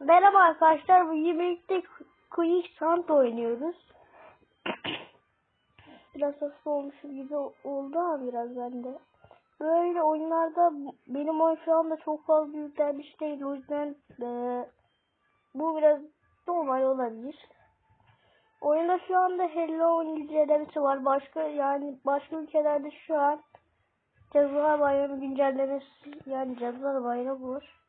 Merhaba arkadaşlar. Bu birlikte Quick Sound oynuyoruz. biraz hasta olmuşum gibi oldu ama biraz bende. Böyle oyunlarda benim oyun şu anda çok fazla yüklenmiş değil. O yüzden eee, bu biraz normal olabilir. Oyunda şu anda Hello güncellemesi var. Başka yani başka ülkelerde şu an Cadılar Bayramı güncellemesi yani Cadılar Bayramı var.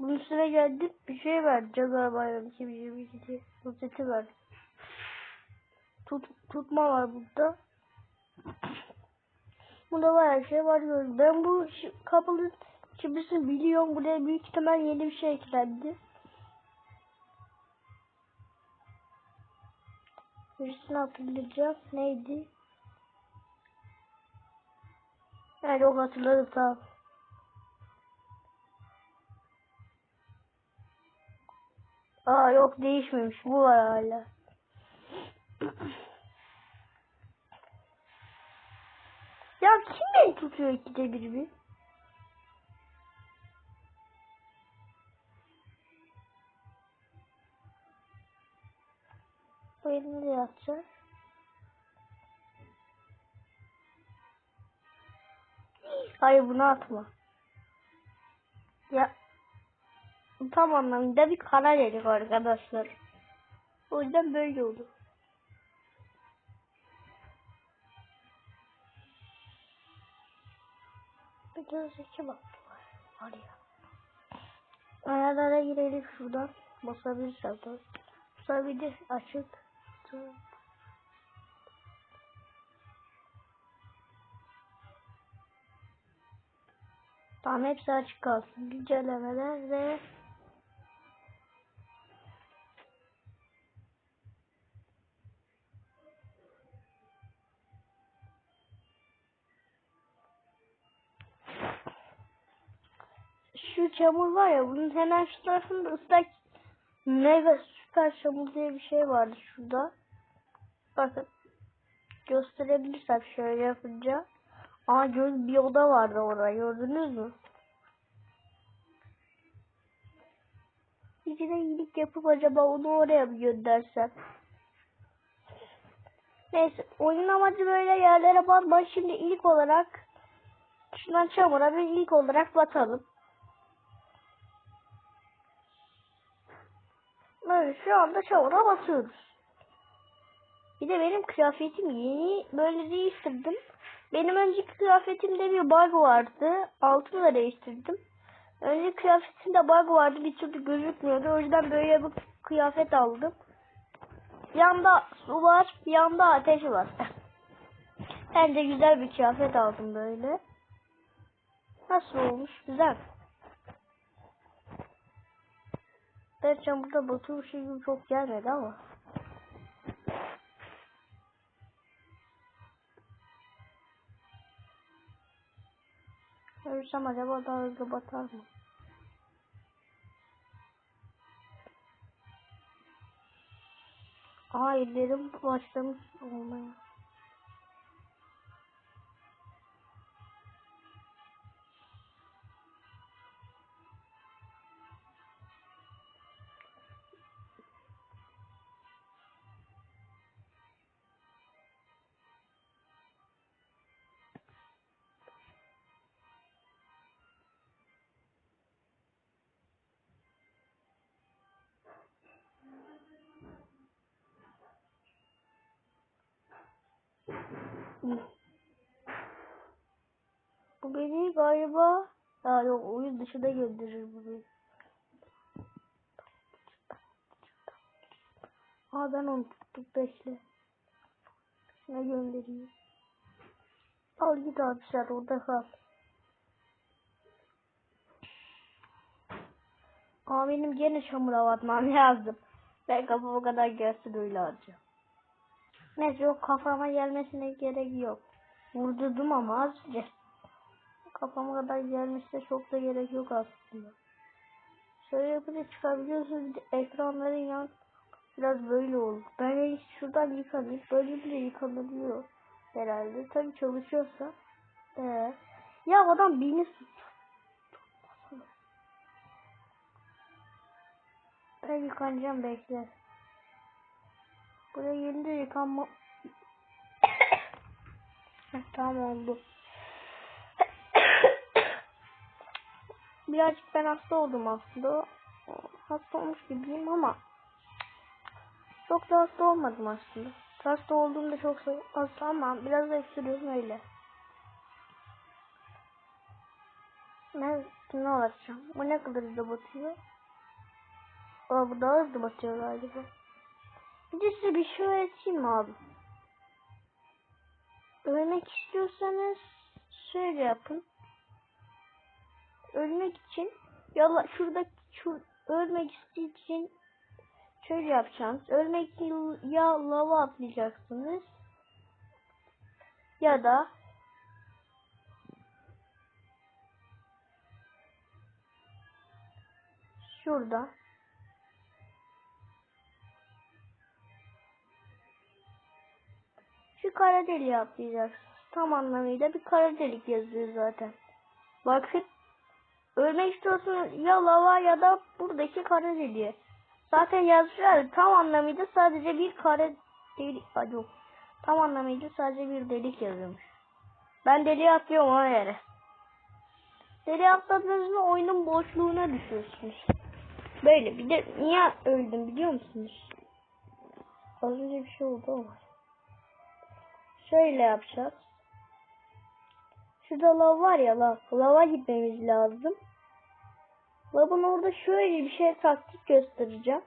Bunun üstüne geldi bir şey verdi. Cadılar Bayramı 2022 rozeti verdi. Tut, tutma var burada. Bunda bayağı şey var gördüm. Ben bu kapının şifresini biliyorum. Buraya büyük ihtimal yeni bir şey eklendi. Birisini hatırlayacağım. Neydi? Evet o hatırladım tamam. Aa yok değişmemiş. Bu var hala. ya kim beni tutuyor ikide bir bir? Bu elini de yapacağız. Hayır bunu atma. Ya tam anlamıyla bir karar yedik arkadaşlar. O yüzden böyle oldu. Bir de zeki bak var ya. Ayarlara girelim şuradan. Basabilirsem tabii. Basabilir açık. Tamam hepsi açık kalsın. Güncellemeler ve çamur var ya bunun hemen şu tarafında ıslak mega süper çamur diye bir şey vardı şurada. Bakın gösterebilirsem şöyle yapınca. Aa göz bir oda vardı orada gördünüz mü? İçine iyilik yapıp acaba onu oraya mı göndersem? Neyse oyun amacı böyle yerlere batma. Şimdi ilk olarak şundan çamura bir ilk olarak batalım. Böyle şu anda çamura batıyoruz. Bir de benim kıyafetim yeni böyle değiştirdim. Benim önceki kıyafetimde bir bug vardı. Altını da değiştirdim. Önceki kıyafetimde bug vardı. Bir türlü gözükmüyordu. O yüzden böyle bir kıyafet aldım. Yanda su var. Yanda ateş var. Bence güzel bir kıyafet aldım böyle. Nasıl olmuş? Güzel. Gerçi burada batı bir gibi çok gelmedi ama. Ölsem acaba daha hızlı batar mı? Aa ellerim başlamış olmaya. Bu beni galiba ya yok oyun dışına gönderir bu beni. Aa ben onu tuttum bekle. Şuna göndereyim. Al git abi sen orada kal. Aa benim gene çamura batmam lazım. Ben kafama kadar gelsin öyle alacağım. Neyse yok kafama gelmesine gerek yok. Vurdurdum ama azıcık. Kafama kadar gelmesine çok da gerek yok aslında. Şöyle yapınca çıkabiliyorsunuz. Ekranların yan biraz böyle oldu. Ben şuradan yıkanayım. Böyle bile yıkanabiliyor herhalde. Tabii çalışıyorsa. Ee, ya adam beni tut. Ben yıkanacağım bekle. Buraya gelince yıkanma... Heh, tamam oldu. Birazcık ben hasta oldum aslında. Hasta olmuş gibiyim ama çok da hasta olmadım aslında. Hasta olduğumda çok hasta ama biraz da öksürüyorum öyle. Ben ne alacağım? Bu ne kadar hızlı batıyor? Aa bu daha hızlı batıyor galiba. Bir de size bir şey öğreteyim abi? Ölmek istiyorsanız şöyle yapın. Ölmek için ya şurada şu ölmek için şöyle yapacaksınız. Ölmek için ya lava atlayacaksınız ya da şurada kara deliği atlayacaksınız. Tam anlamıyla bir kara delik yazıyor zaten. Bakın ölmek istiyorsunuz ya lava ya da buradaki kara deliği. Zaten yazmışlar tam anlamıyla sadece bir kare delik yok. Tam anlamıyla sadece bir delik yazıyormuş. Ben deliğe atlıyorum ona yere. Deliğe atladığınız mı oyunun boşluğuna düşüyorsunuz. Böyle bir de niye öldüm biliyor musunuz? Az önce bir şey oldu ama. Şöyle yapacağız. Şurada lav var ya lav. Lava gitmemiz lazım. Lavın orada şöyle bir şey taktik göstereceğim.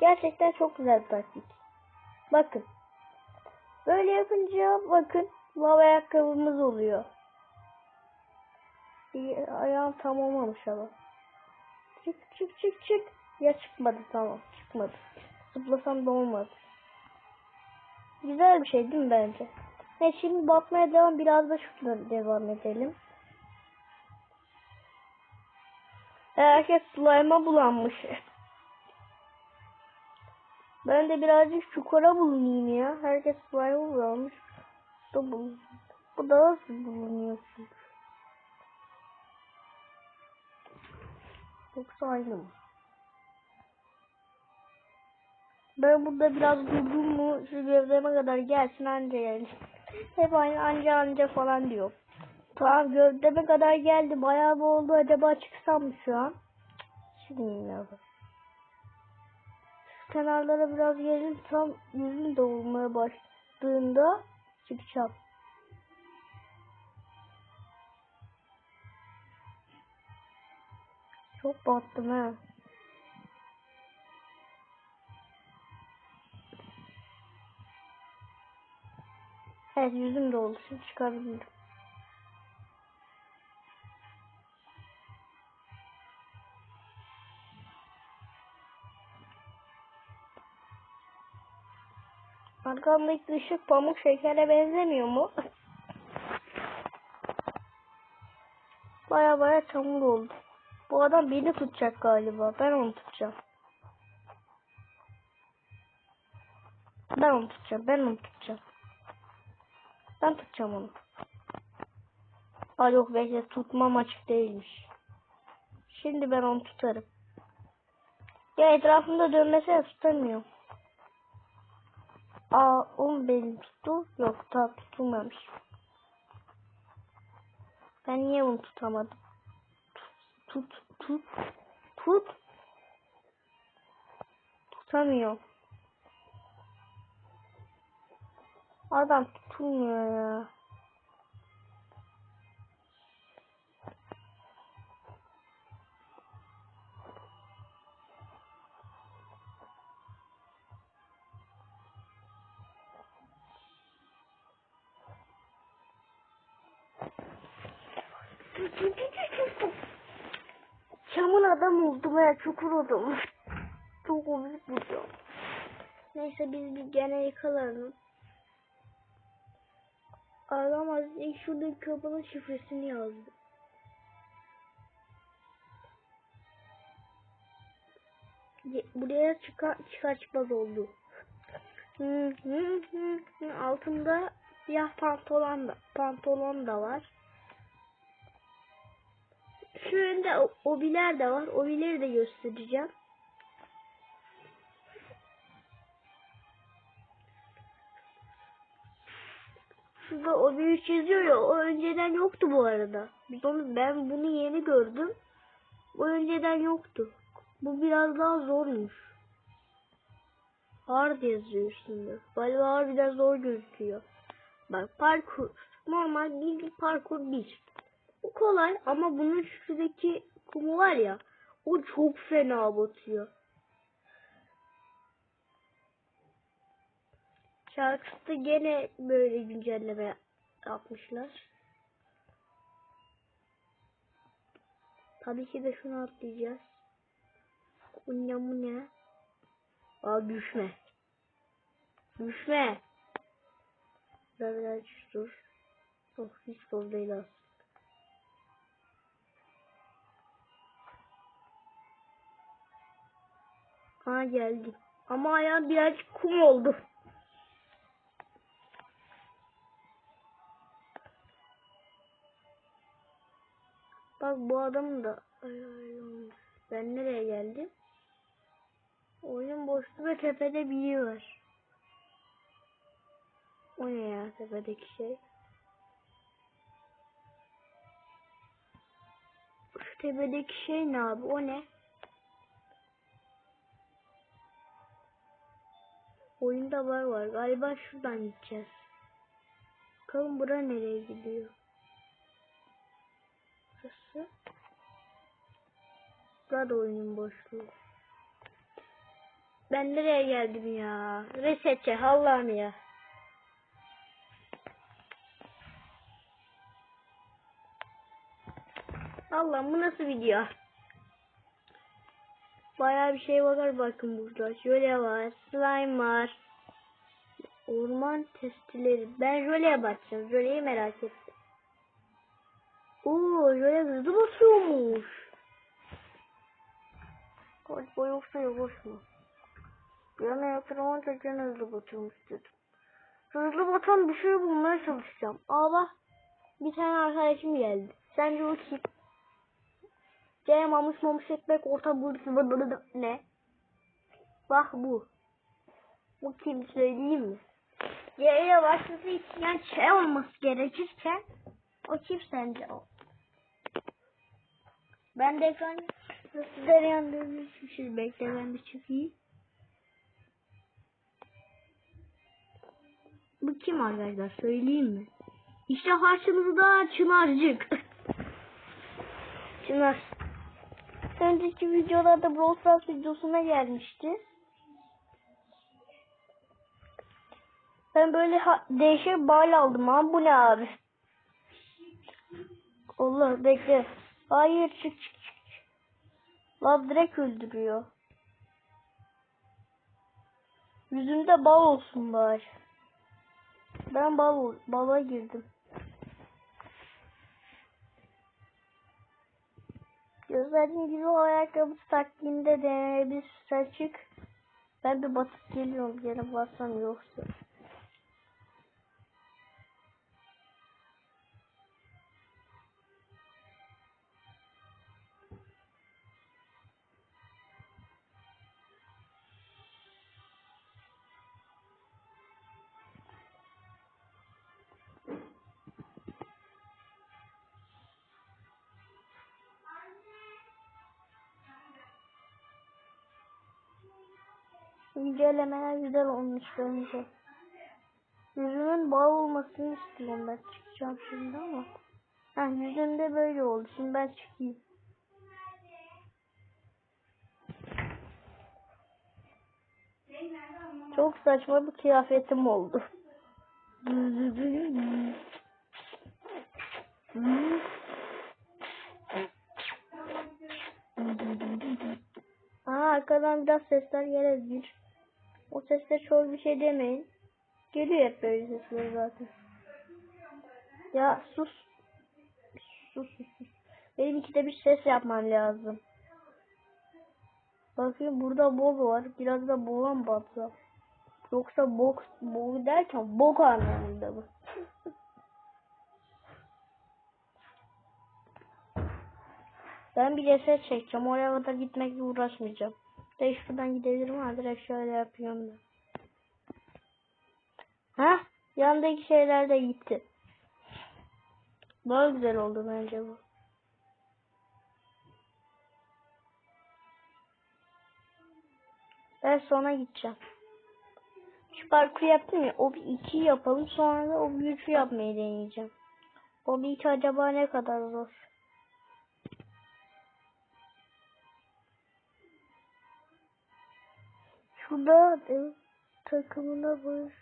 Gerçekten çok güzel taktik. Bakın. Böyle yapınca bakın lav ayakkabımız oluyor. Ayağım tam olmamış ama. Çık çık çık çık. Ya çıkmadı tamam çıkmadı. Zıplasam da olmadı. Güzel bir şey değil mi bence? Evet şimdi bakmaya devam biraz da şuradan devam edelim. Herkes slime'a bulanmış. Ben de birazcık çukura bulunayım ya. Herkes slime'a bulanmış. Da bu, bu da nasıl bulunuyor çünkü. Yoksa aynı mı? Ben burada biraz durdum mu şu gövdeme kadar gelsin anca yani. Hep aynı anca anca falan diyor. Tamam gövdeme kadar geldi. Bayağı bir oldu. Acaba çıksam mı şu an? Çıkmayayım. Şu kenarlara biraz gelin. Tam yüzüm de olmaya başladığında çıkacağım. Çok battım ha. Evet yüzüm de oldu. Şimdi çıkabilirim. Arkamdaki ışık pamuk şekere benzemiyor mu? Baya baya çamur oldu. Bu adam beni tutacak galiba. Ben onu tutacağım. Ben onu tutacağım. Ben onu tutacağım. Ben tutacağım onu. Aa yok bekle tutmam açık değilmiş. Şimdi ben onu tutarım. Ya etrafında dönmesine tutamıyorum. Aa onu benim tuttu. Yok daha tutulmamış. Ben niye bunu tutamadım? Tut tut tut. Tutamıyor. Adam tutulmuyor ya. Çamın adam oldum ya çukur oldum. Çok komik bu. Neyse biz bir gene yıkalalım. Adam az ilk şuradaki kapının şifresini yazdı. Buraya çıkar, çıkar çıkmaz oldu. Altında siyah pantolon da, pantolon da var. Şu önde obiler de var. Obileri de göstereceğim. Şurada o büyük yazıyor ya o önceden yoktu bu arada. Biz onu, ben bunu yeni gördüm. Bu önceden yoktu. Bu biraz daha zormuş. Hard yazıyor üstünde. Galiba harbiden zor gözüküyor. Bak parkur. Normal bilgi parkur 1. Bu kolay ama bunun şuradaki kumu var ya. O çok fena batıyor. Şarkısı gene böyle güncelleme yapmışlar. Tabii ki de şunu atlayacağız. Ne bu ne? Aa düşme. Düşme. Biraz biraz dur. Oh hiç zor değil aslında. Ha geldim. Ama ayağım birazcık kum oldu. Bak bu adam da ben nereye geldim? Oyun boştu ve tepede biri var. O ne ya tepedeki şey? Şu tepedeki şey ne abi? O ne? Oyunda var var. Galiba şuradan gideceğiz. Bakalım bura nereye gidiyor? Burada oyunun boşluğu. Ben nereye geldim ya? Resetçe Allah'ım ya. Allah'ım bu nasıl video? Bayağı bir şey var bakın burada. Jöle var, slime var. Orman testileri. Ben jöleye bakacağım. Jöleyi merak ettim. Oo, jöle hızlı basıyormuş. Galiba yoksa yavaş mı? Bir yana yatıramayınca gene hızlı batıyormuş dedim. Hızlı batan bir şey bulmaya çalışacağım. Aa bak. Bir tane arkadaşım geldi. Sence o kim? C mamuş mamuş ekmek orta burası ne? Bak bu. Bu kim söyleyeyim mi? C ile başladığı için yani şey olması gerekirken o kim sence o? Ben de ekran sizlere yandırmışım. Bekle ben de çıkayım. Bu kim arkadaşlar söyleyeyim mi? İşte karşımızda Çınarcık. Çınar. Önceki videolarda Brawl Stars videosuna gelmişti. Ben böyle değişik bal aldım ha. Bu ne abi? Allah bekle. Hayır çık. çık. Lan direkt öldürüyor. Yüzümde bal olsun bari. Ben bal bala girdim. Gözlerinin gibi o ayakkabı taktiğinde deneyebilirsen çık. Ben bir batıp geliyorum. Gene bassam yoksa. İncelemeler güzel olmuş bence. Yüzümün bağ olmasını istiyorum ben çıkacağım şimdi ama. Ha yüzümde böyle oldu. Şimdi ben çıkayım. Çok saçma bir kıyafetim oldu. Aa arkadan biraz sesler gelebilir. O sesler çok bir şey demeyin. Geliyor hep böyle sesler zaten. Ya sus. Sus sus sus. Benim ikide bir ses yapmam lazım. Bakayım burada bog var. Biraz da boğa mı batsa? Yoksa bok, bog derken bok anlamında bu. Ben bir reset çekeceğim. Oraya kadar gitmekle uğraşmayacağım. Direkt şuradan gidebilirim ama direkt şöyle yapıyorum da. Ha? Yandaki şeyler de gitti. Daha güzel oldu bence bu. Ben sona gideceğim. Şu parkur yaptım ya o bir iki yapalım sonra da o bir üçü yapmayı deneyeceğim. O bir iki acaba ne kadar zor. E, takımına barış.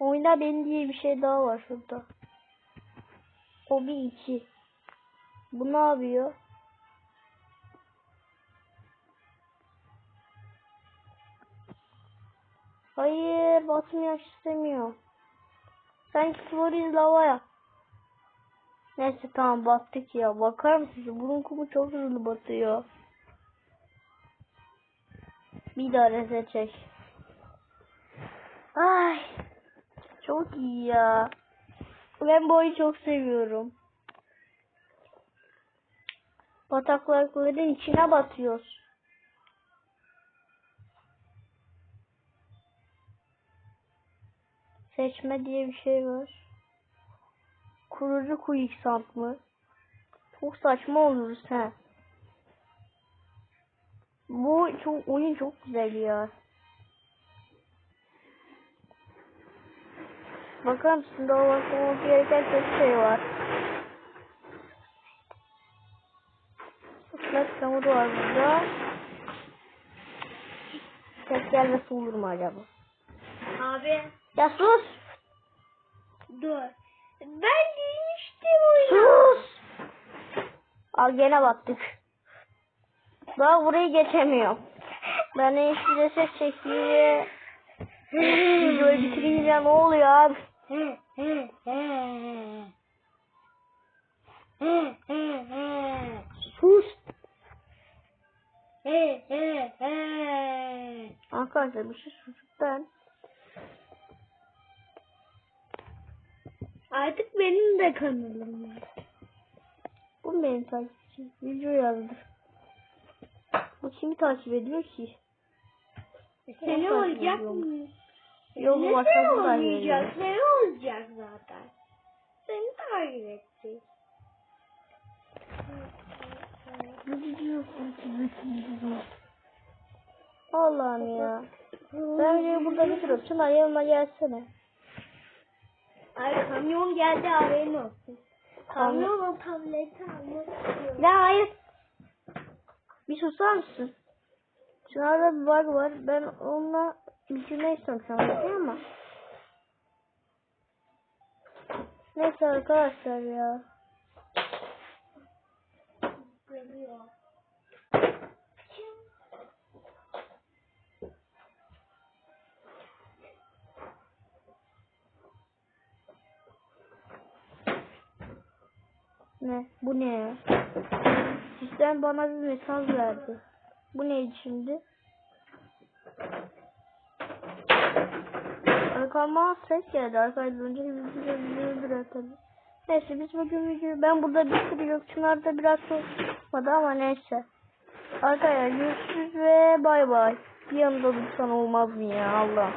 Oyna beni diye bir şey daha var şurada. Bir iki. Bu ne yapıyor? Hayır batmıyor istemiyor. Sanki Floriz lavaya. Neyse tamam battık ya. Bakar mısınız? Bunun kumu çok hızlı batıyor. Bir daha çek. Ay. Çok iyi ya. Ben bu oyunu çok seviyorum. Bataklıkların içine batıyoruz. Seçme diye bir şey var. Kurucu quicksand mı? Çok saçma oluruz he. Bu çok oyun çok güzel ya. Bakar mısın daha bakmamız gereken çok şey var. Islak çamur var burada. Ses gelmesi olur mu acaba? Abi Ya sus! dur. Ben giymiştim oyunu. Sus! Al gene battık. Daha burayı geçemiyorum. Ben en iyisi ses çekeyim. Videoyu bitirince ne oluyor abi? Sus! Arkadaşlar bir şey susuk ben. Artık benim de kanalım var. Bu benim takipçim. Video yazdır. Bu kimi takip ediyor ki? Seni olacak mı? Yok Ne seni olmayacak? Seni olacak zaten. Seni takip edecek. Allah'ım ya. Ben videoyu burada bitiriyorum. Çınar yanıma gelsene. Ay kamyon geldi haberin olsun. Kamyon o tableti almak istiyorum. Ya hayır. Bir susar mısın? Çınar'da bir bug var. Ben onunla bitirmek istiyorum şu an ama. Neyse arkadaşlar ya. Ne? Bu ne? Sistem bana bir mesaj verdi. Bu neydi şimdi? Arkama ses geldi. Arkadaşlar önce videoyu bırakalım. Neyse biz bugün videoyu ben burada bitiriyorum. Çınar da biraz sormadı ama neyse. Arkadaşlar görüşürüz ve bay bay. Bir yanında dursan olmaz mı ya Allah.